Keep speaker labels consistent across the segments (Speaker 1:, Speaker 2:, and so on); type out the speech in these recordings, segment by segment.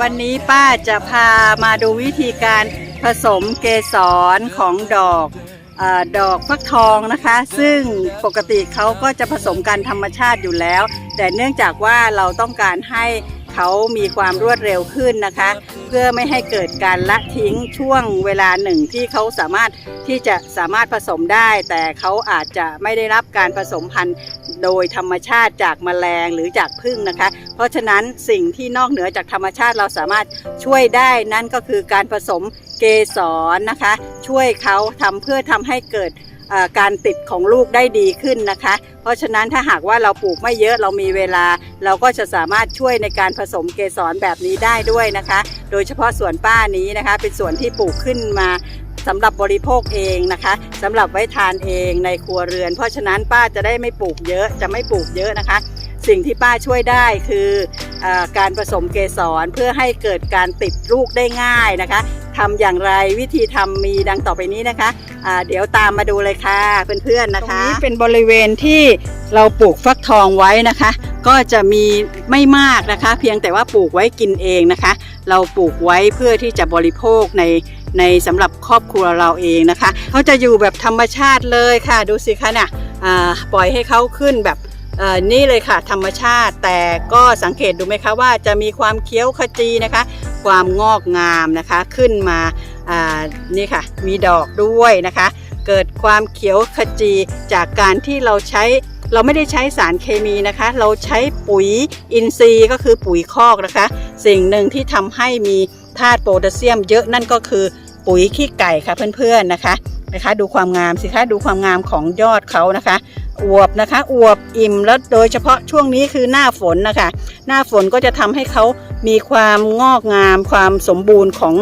Speaker 1: วันนี้ป้าจะพามาดูวิธีการผสมเกสรของดอกอดอกฟักทองนะคะ ซึ่งปกติเขาก็จะผสมกันธรรมชาติอยู่แล้ว แต่เนื่องจากว่าเราต้องการให้ เขามีความรวดเร็วขึ้นนะคะ เพื่อไม่ให้เกิดการละทิ้งช่วงเวลาหนึ่งที่เขาสามารถที่จะสามารถผสมได้ แต่เขาอาจจะไม่ได้รับการผสมพันธุ์โดยธรรมชาติจากแมลงหรือจากพึ่งนะคะ เพราะฉะนั้นสิ่งที่นอกเหนือจากธรรมชาติเราสามารถช่วยได้นั่นก็คือการผสมเกสรนะคะ ช่วยเขาทำเพื่อทำให้เกิด การติดของลูกได้ดีขึ้นนะคะ เพราะฉะนั้นถ้าหากว่าเราปลูกไม่เยอะเรามีเวลา เราก็จะสามารถช่วยในการผสมเกสรแบบนี้ได้ด้วยนะคะ โดยเฉพาะสวนป้านี้นะคะ เป็นสวนที่ปลูกขึ้นมาสำหรับบริโภคเองนะคะสำหรับไว้ทานเองในครัวเรือน เพราะฉะนั้นป้าจะได้ไม่ปลูกเยอะจะไม่ปลูกเยอะนะคะ สิ่งที่ป้าช่วยได้คืออการผสมเกสรเพื่อให้เกิดการติดลูกได้ง่ายนะคะทำอย่างไรวิธีทำมีดังต่อไปนี้นะคะอ่าเดี๋ยวตามมาดูเลยค่ะเพื่อนๆนะคะ ตรงนี้เป็นบริเวณที่เราปลูกฟักทองไว้นะคะ ก็จะมีไม่มากนะคะ เพียงแต่ว่าปลูกไว้กินเองนะคะ เราปลูกไว้เพื่อที่จะบริโภคในในสำหรับครอบครัวเราเองนะคะเขาจะอยู่แบบธรรมชาติเลยค่ะ ดูสิคะเนี่ยปล่อยให้เขาขึ้นแบบ นี่เลยค่ะ ธรรมชาติแต่ก็สังเกตดูไหมคะว่าจะมีความเคี้ยวขจีนะคะ ความงอกงามนะคะขึ้นมานี่ค่ะ มีดอกด้วยนะคะ เกิดความเขียวขจีจากการที่เราใช้เราไม่ได้ใช้สารเคมีนะคะ เราใช้ปุ๋ยอินทรีย์ก็คือปุ๋ยคอกนะคะ สิ่งหนึ่งที่ทำให้มีธาตุโพแทสเซียมเยอะนั่นก็คือปุ๋ยขี้ไก่ค่ะเพื่อนๆนะคะนะคะ ดูความงามสิคะดูความงามของยอดเขานะคะ อวบนะคะอวบอิ่มแล้วโดยเฉพาะช่วงนี้คือหน้าฝนนะคะ หน้าฝนก็จะทำให้เขามีความงอกงาม ความสมบูรณ์ของ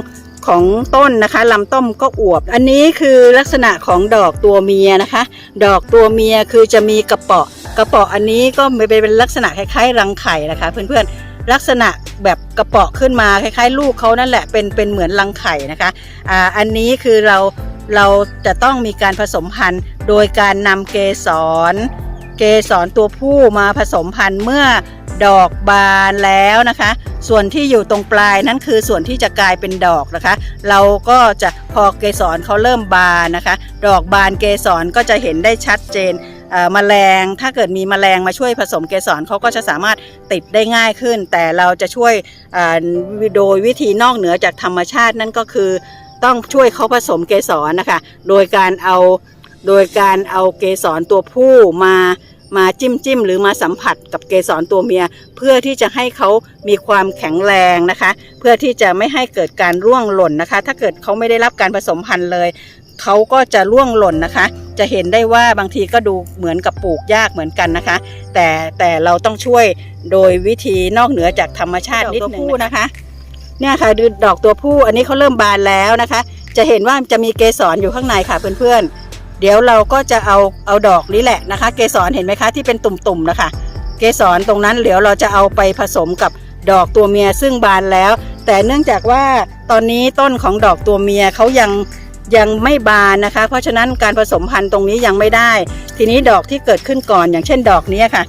Speaker 1: ของต้นนะคะลำต้นก็อวบ อันนี้คือลักษณะของดอกตัวเมียนะคะ ดอกตัวเมียคือจะมีกระเปาะ กระเปาะอันนี้ก็เป็นลักษณะคล้ายๆ รังไข่นะคะเพื่อนๆลักษณะแบบกระเปาะขึ้นมาคล้ายๆ ลูกเขานั่นแหละเป็นเป็นเหมือนรังไข่นะคะอ่าอันนี้คือเราเราจะต้องมีการผสมพันธุ์ โดยการนำเกสร เกสรตัวผู้มาผสมพันธุ์เมื่อดอกบานแล้วนะคะ ส่วนที่อยู่ตรงปลายนั่นคือส่วนที่จะกลายเป็นดอกนะคะ เราก็จะพอเกสรเขาเริ่มบานนะคะ ดอกบานเกสรก็จะเห็นได้ชัดเจนเอ่อแมลงถ้าเกิดมีแมลงมาช่วยผสมเกสรเขาก็จะสามารถติดได้ง่ายขึ้น แต่เราจะช่วยโดยวิธีนอกเหนือจากธรรมชาตินั่นก็คือ ต้องช่วยเขาผสมเกสรนะคะ โดยการเอา โดยการเอาเกสรตัวผู้มามาจิ้มจิ้มหรือมาสัมผัสกับเกสรตัวเมีย เพื่อที่จะให้เขามีความแข็งแรงนะคะ เพื่อที่จะไม่ให้เกิดการร่วงหล่นนะคะ ถ้าเกิดเขาไม่ได้รับการผสมพันธุ์เลยเขาก็จะร่วงหล่นนะคะ จะเห็นได้ว่าบางทีก็ดูเหมือนกับปลูกยากเหมือนกันนะคะ แต่แต่เราต้องช่วยโดยวิธีนอกเหนือจากธรรมชาตินิดนึงนะคะ เนี่ยค่ะดูดอกตัวผู้อันนี้เขาเริ่มบานแล้วนะคะ จะเห็นว่าจะมีเกสรอยู่ข้างในค่ะเพื่อนๆ เดี๋ยวเราก็จะเอาเอาดอกนี้แหละนะคะ เกสรเห็นไหมคะที่เป็นตุ่มๆนะคะ เกสรตรงนั้นเดี๋ยวเราจะเอาไปผสมกับดอกตัวเมียซึ่งบานแล้ว แต่เนื่องจากว่าตอนนี้ต้นของดอกตัวเมียเขายังยังไม่บานนะคะ เพราะฉะนั้นการผสมพันธุ์ตรงนี้ยังไม่ได้ ทีนี้ดอกที่เกิดขึ้นก่อนอย่างเช่นดอกนี้ค่ะ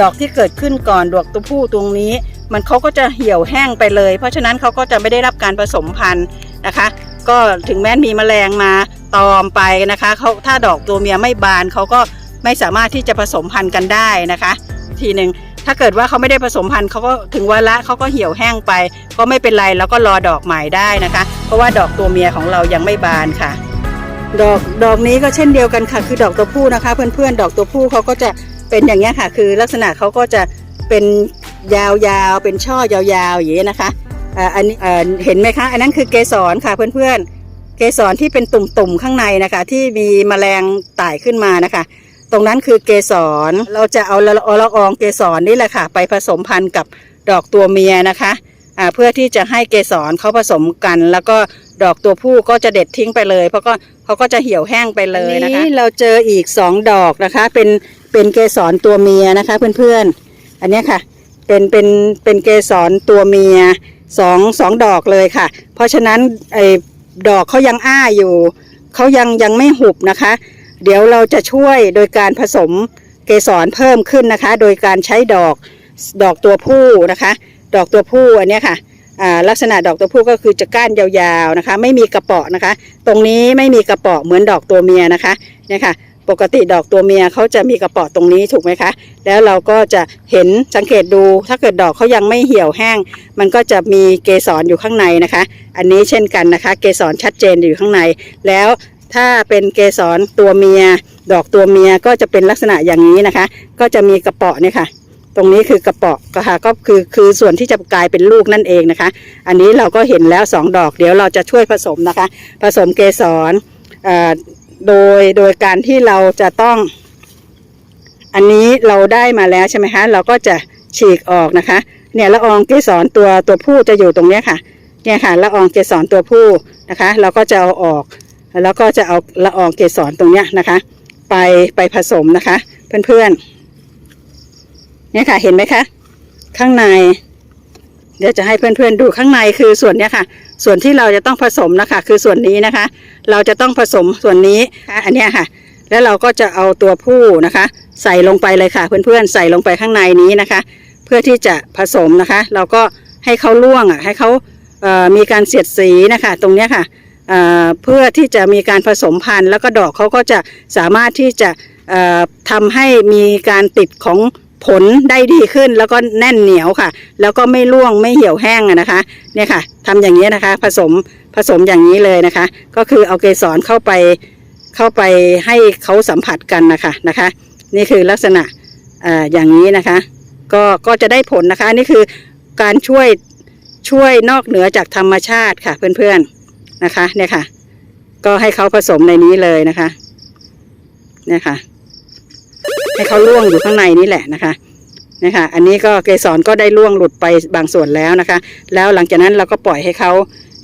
Speaker 1: ดอกที่เกิดขึ้นก่อนดอกตัวผู้ตรงนี้ มันเขาก็จะเหี่ยวแห้งไปเลย เพราะฉะนั้นเขาก็จะไม่ได้รับการผสมพันธุ์นะคะ ก็ถึงแม้มีแมลงมา ตอมไปนะคะเขาถ้าดอกตัวเมียไม่บานเขาก็ไม่สามารถที่จะผสมพันธุ์กันได้นะคะ ทีหนึ่งถ้าเกิดว่าเขาไม่ได้ผสมพันธุ์เขาก็ถึงวาระเขาก็เหี่ยวแห้งไป ก็ไม่เป็นไรแล้วก็รอดอกใหม่ได้นะคะ เพราะว่าดอกตัวเมียของเรายังไม่บานค่ะ ดอกดอกนี้ก็เช่นเดียวกันค่ะ คือดอกตัวผู้นะคะ เพื่อนๆดอกตัวผู้เขาก็จะเป็นอย่างนี้ค่ะ คือลักษณะเขาก็จะเป็นยาวๆเป็นช่อยาวๆอย่างนี้นะคะอ่าอันนี้เห็นไหมคะ อันนั้นคือเกสรค่ะเพื่อนๆ เกสรที่เป็นตุ่มๆข้างในนะคะ ที่มีแมลงไต่ขึ้นมานะคะ ตรงนั้นคือเกสรเราจะเอาละอละอองเกสรนี่แหละค่ะ ไปผสมพันธุ์กับดอกตัวเมียนะคะเพื่อที่จะให้เกสรเขาผสมกัน แล้วก็ดอกตัวผู้ก็จะเด็ดทิ้งไปเลย เพราะก็เขาก็จะเหี่ยวแห้งไปเลยนะคะเราเจออีกสองดอกนะคะ เป็นเป็นเกสรตัวเมียนะคะ เพื่อนๆ อันนี้ค่ะ เป็นเป็นเป็นเกสรตัวเมียสองสองดอกเลยค่ะ เพราะฉะนั้นไอ ดอกเขายังอ้าอยู่ เขายังยังไม่หุบนะคะ เดี๋ยวเราจะช่วยโดยการผสมเกสรเพิ่มขึ้นนะคะ โดยการใช้ดอกดอกตัวผู้นะคะ ดอกตัวผู้อันนี้ค่ะลักษณะดอกตัวผู้ก็คือจะก้านยาวๆนะคะ ไม่มีกระเปาะนะคะ ตรงนี้ไม่มีกระเปาะเหมือนดอกตัวเมียนะคะเนี่ยค่ะ ปกติดอกตัวเมียเขาจะมีกระปาะตรงนี้ถูกไหมคะ แล้วเราก็จะเห็นสังเกตดู ถ้าเกิดดอกเขายังไม่เหี่ยวแห้ง มันก็จะมีเกสรอยู่ข้างในนะคะ อันนี้เช่นกันนะคะ เกสรชัดเจนอยู่ข้างใน แล้วถ้าเป็นเกสรตัวเมีย ดอกตัวเมียก็จะเป็นลักษณะอย่างนี้นะคะ ก็จะมีกระปาะเนี่ยค่ะ ตรงนี้คือกระปาะก็ค่ะก็คือคือส่วนที่จะกลายเป็นลูกนั่นเองนะคะ อันนี้เราก็เห็นแล้วสองดอกเดี๋ยวเราจะช่วยผสมนะคะ ผสมเกสรเอ่อ โดยโดยการที่เราจะต้อง อันนี้เราได้มาแล้วใช่ไหมคะ เราก็จะฉีกออกนะคะ เนี่ยละอองเกสรตัวตัวผู้จะอยู่ตรงเนี้ยค่ะ เนี่ยค่ะละอองเกสรตัวผู้นะคะ เราก็จะเอาออก แล้วก็จะเอาละอองเกสรตรงเนี้ยนะคะ ไปไปผสมนะคะ เพื่อนๆเนี่ยค่ะเห็นไหมคะ ข้างใน เดี๋ยวจะให้เพื่อนๆดูข้างในคือส่วนนี้ค่ะ ส่วนที่เราจะต้องผสมนะคะ คือส่วนนี้นะคะ เราจะต้องผสมส่วนนี้อันนี้ค่ะ แล้วเราก็จะเอาตัวผู้นะคะ ใส่ลงไปเลยค่ะ เพื่อนๆใส่ลงไปข้างในนี้นะคะ เพื่อที่จะผสมนะคะ เราก็ให้เขาล่วงอะให้เขาเอ่อมีการเสียดสีนะคะ ตรงนี้ค่ะเเพื่อที่จะมีการผสมพันธุ์แล้วก็ดอกเขาก็จะสามารถที่จะเอ่อทำให้มีการติดของ ผลได้ดีขึ้นแล้วก็แน่นเหนียวค่ะ แล้วก็ไม่ร่วงไม่เหี่ยวแห้งนะคะเนี่ยค่ะทำอย่างนี้นะคะ ผสมผสมอย่างนี้เลยนะคะ ก็คือเอาเกสรเข้าไปเข้าไปให้เขาสัมผัสกันนะคะนะคะ นี่คือลักษณะเอ่ออย่างนี้นะคะ ก็ก็จะได้ผลนะคะนี่คือการช่วยช่วยนอกเหนือจากธรรมชาติค่ะ เพื่อนๆนะคะ เนี่ยค่ะ ก็ให้เขาผสมในนี้เลยนะคะ เนี่ยค่ะ ให้เขาล่วงอยู่ข้างในนี่แหละนะคะนะคะ อันนี้ก็เกสรก็ได้ล่วงหลุดไปบางส่วนแล้วนะคะ แล้วหลังจากนั้นเราก็ปล่อยให้เขา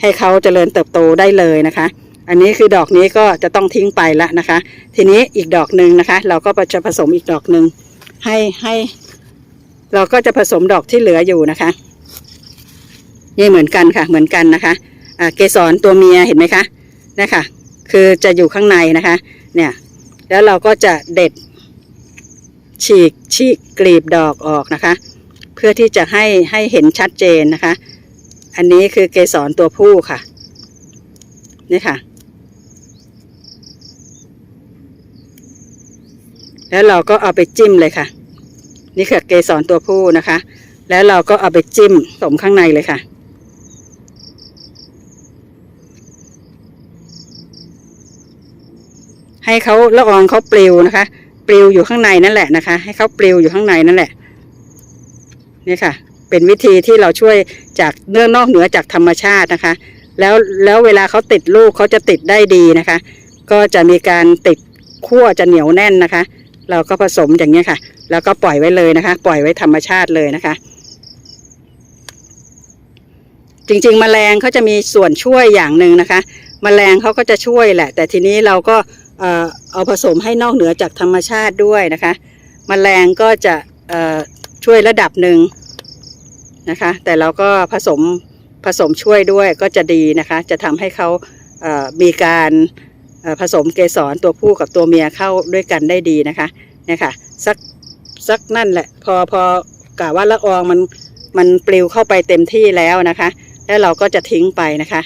Speaker 1: ให้เขาเจริญเติบโตได้เลยนะคะ อันนี้คือดอกนี้ก็จะต้องทิ้งไปแล้วนะคะ ทีนี้อีกดอกหนึ่งนะคะ เราก็จะผสมอีกดอกหนึ่งให้ให้ เราก็จะผสมดอกที่เหลืออยู่นะคะนี่เหมือนกันค่ะ เหมือนกันนะคะเกสรตัวเมียเห็นไหมคะนะคะ คือจะอยู่ข้างในนะคะ เนี่ย แล้วเราก็จะเด็ด ฉีกฉีกกลีบดอกออกนะคะ เพื่อที่จะให้ให้เห็นชัดเจนนะคะ อันนี้คือเกสรตัวผู้ค่ะ นี่ค่ะ แล้วเราก็เอาไปจิ้มเลยค่ะ นี่คือเกสรตัวผู้นะคะ แล้วเราก็เอาไปจิ้มสมข้างในเลยค่ะให้เขาละอองเขาปลิวนะคะ ปลิวอยู่ข้างในนั่นแหละนะคะ ให้เขาปลิวอยู่ข้างในนั่นแหละนี่ค่ะ เป็นวิธีที่เราช่วยจากเนื่องนอกเหนือจากธรรมชาตินะคะ แล้วแล้วเวลาเขาติดลูกเขาจะติดได้ดีนะคะ ก็จะมีการติดขั้วจะเหนียวแน่นนะคะ เราก็ผสมอย่างนี้ค่ะ แล้วก็ปล่อยไว้เลยนะคะ ปล่อยไว้ธรรมชาติเลยนะคะ จริงๆแมลงเขาจะมีส่วนช่วยอย่างหนึ่งนะคะแมลงเขาก็จะช่วยแหละ แต่ทีนี้เราก็ เอาผสมให้นอกเหนือจากธรรมชาติด้วยนะคะแมลงก็จะช่วยระดับหนึ่งนะคะ แต่เราก็ผสมผสมช่วยด้วยก็จะดีนะคะ จะทำให้เขาเอ่อมีการผสมเกสรตัวผู้กับตัวเมียเข้าด้วยกันได้ดีนะคะเนี่ยค่ะสักสักนั่นแหละ พอพอกะว่าละอองมันมันปลิวเข้าไปเต็มที่แล้วนะคะ แล้วเราก็จะทิ้งไปนะคะ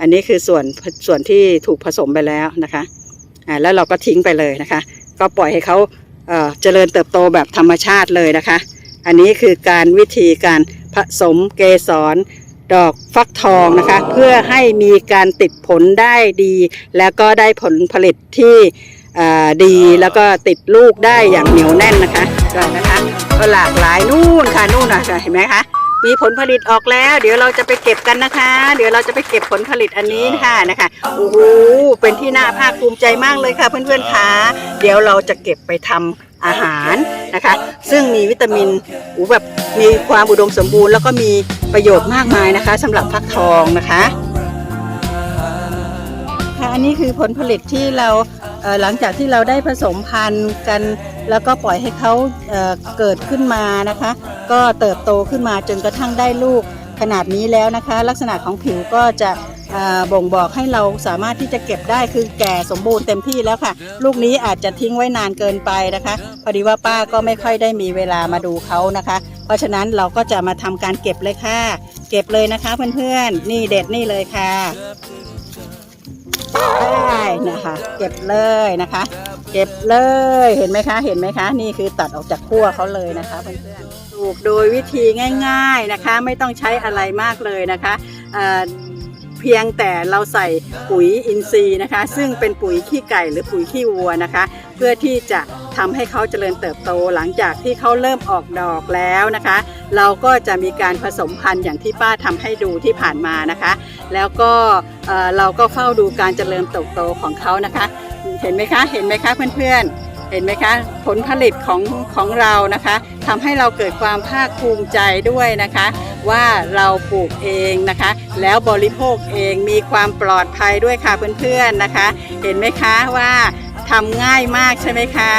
Speaker 1: อันนี้คือส่วนส่วนที่ถูกผสมไปแล้วนะคะ อ่าแล้วเราก็ทิ้งไปเลยนะคะ ก็ปล่อยให้เขาเจริญเติบโตแบบธรรมชาติเลยนะคะ อันนี้คือการวิธีการผสมเกสรดอกฟักทองนะคะ เพื่อให้มีการติดผลได้ดี แล้วก็ได้ผลผลิตที่ดีแล้วก็ติดลูกได้อย่างเหนียวแน่นนะคะก็นะคะก็หลากหลายนู่นค่ะนู่นนะเห็นไหมคะ มีผลผลิตออกแล้ว เดี๋ยวเราจะไปเก็บกันนะคะ เดี๋ยวเราจะไปเก็บผลผลิตอันนี้ค่ะนะคะโอ้โหเป็นที่น่าภาคภูมิใจมากเลยค่ะ เพื่อนๆค่ะเดี๋ยวเราจะเก็บไปทำอาหารนะคะ ซึ่งมีวิตามินอูแบบมีความอุดมสมบูรณ์ แล้วก็มีประโยชน์มากมายนะคะสำหรับฟักทองนะคะค่ะอันนี้คือผลผลิตที่เราเอ่อหลังจากที่เราได้ผสมพันธุ์กัน แล้วก็ปล่อยให้เขาเอ่อเกิดขึ้นมานะคะ ก็เติบโตขึ้นมาจนกระทั่งได้ลูกขนาดนี้แล้วนะคะ ลักษณะของผิวก็จะบ่งบอกให้เราสามารถที่จะเก็บได้คือแก่สมบูรณ์เต็มที่แล้วค่ะ ลูกนี้อาจจะทิ้งไว้นานเกินไปนะคะ พอดีว่าป้าก็ไม่ค่อยได้มีเวลามาดูเขานะคะ เพราะฉะนั้นเราก็จะมาทำการเก็บเลยค่ะ เก็บเลยนะคะเพื่อนๆนี่เด็ดนี่เลยค่ะได้นะคะ เก็บเลยนะคะ เก็บเลยเห็นไหมคะ เห็นไหมคะ นี่คือตัดออกจากขั้วเขาเลยนะคะเพื่อนๆ ลูกโดยวิธีง่าย ๆนะคะ ไม่ต้องใช้อะไรมากเลยนะคะเพียงแต่เราใส่ปุ๋ยอินทรีย์นะคะ ซึ่งเป็นปุ๋ยขี้ไก่หรือปุ๋ยขี้วัวนะคะ เพื่อที่จะทำให้เขาเจริญเติบโตหลังจากที่เขาเริ่มออกดอกแล้วนะคะ เราก็จะมีการผสมพันธุ์อย่างที่ป้าทำให้ดูที่ผ่านมานะคะ แล้วก็เอ่อเราก็เฝ้าดูการเจริญเติบโตของเขานะคะ เห็นไหมคะเห็นไหมคะเพื่อนๆ เห็นไหมคะผลผลิตของของเรานะคะทำให้เราเกิดความภาคภูมิใจด้วยนะคะ ว่าเราปลูกเองนะคะ แล้วบริโภคเองมีความปลอดภัยด้วยค่ะเพื่อนๆนะคะ เห็นไหมคะว่าทำง่ายมากใช่ไหมคะ